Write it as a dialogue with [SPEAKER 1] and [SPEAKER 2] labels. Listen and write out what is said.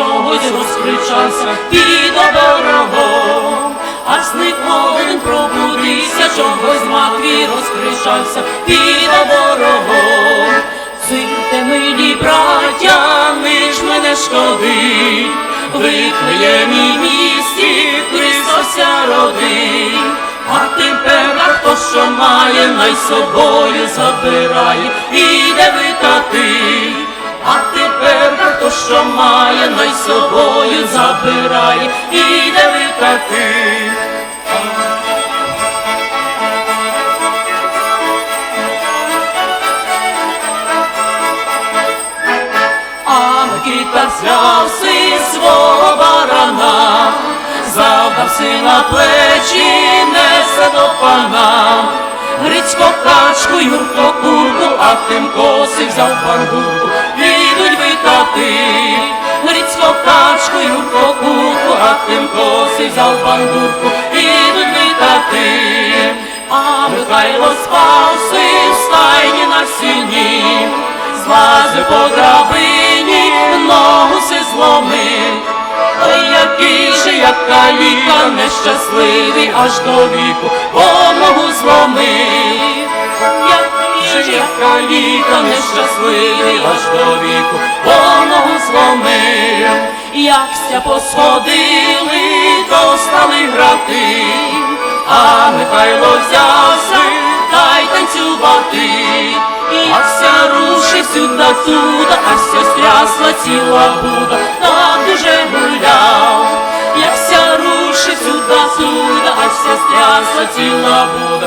[SPEAKER 1] Чогось розкричався під оборогом. Аж зник один пробудився, чогось Матвій розкричався під оборогом. Цирте, милі браття, ми ж мене шкоди, виклиє мій місті, Христося роди. А тепер а хто що має, най собою забирає, іде витати. Має, най собою забирає, іде витати. А Микита взяв си свого барана, завдав си на плечі, несе до пана. Грицько качку, Юрко курку, а тим коси взяв бандурку, підуть витати. Качку, Юрко курку, а тим коси взяв бандурку, підуть витати. А Михайло спав си в стайні на сіні, злазив по драбині, ногу си зломив. Ой, який же, як каліка, нещасливий аж до віку, бо ногу зломив. Який як каліка, нещасливий аж до віку, бо ногу зломив. Якся посходили, то стали грати, а Михайло взявся, та й танцювати. Ася рушив сюди сюди, Ася стрясла ціла буда, так дуже гуляв. Якся рушив сюди сюди, Ася стрясла ціла буда,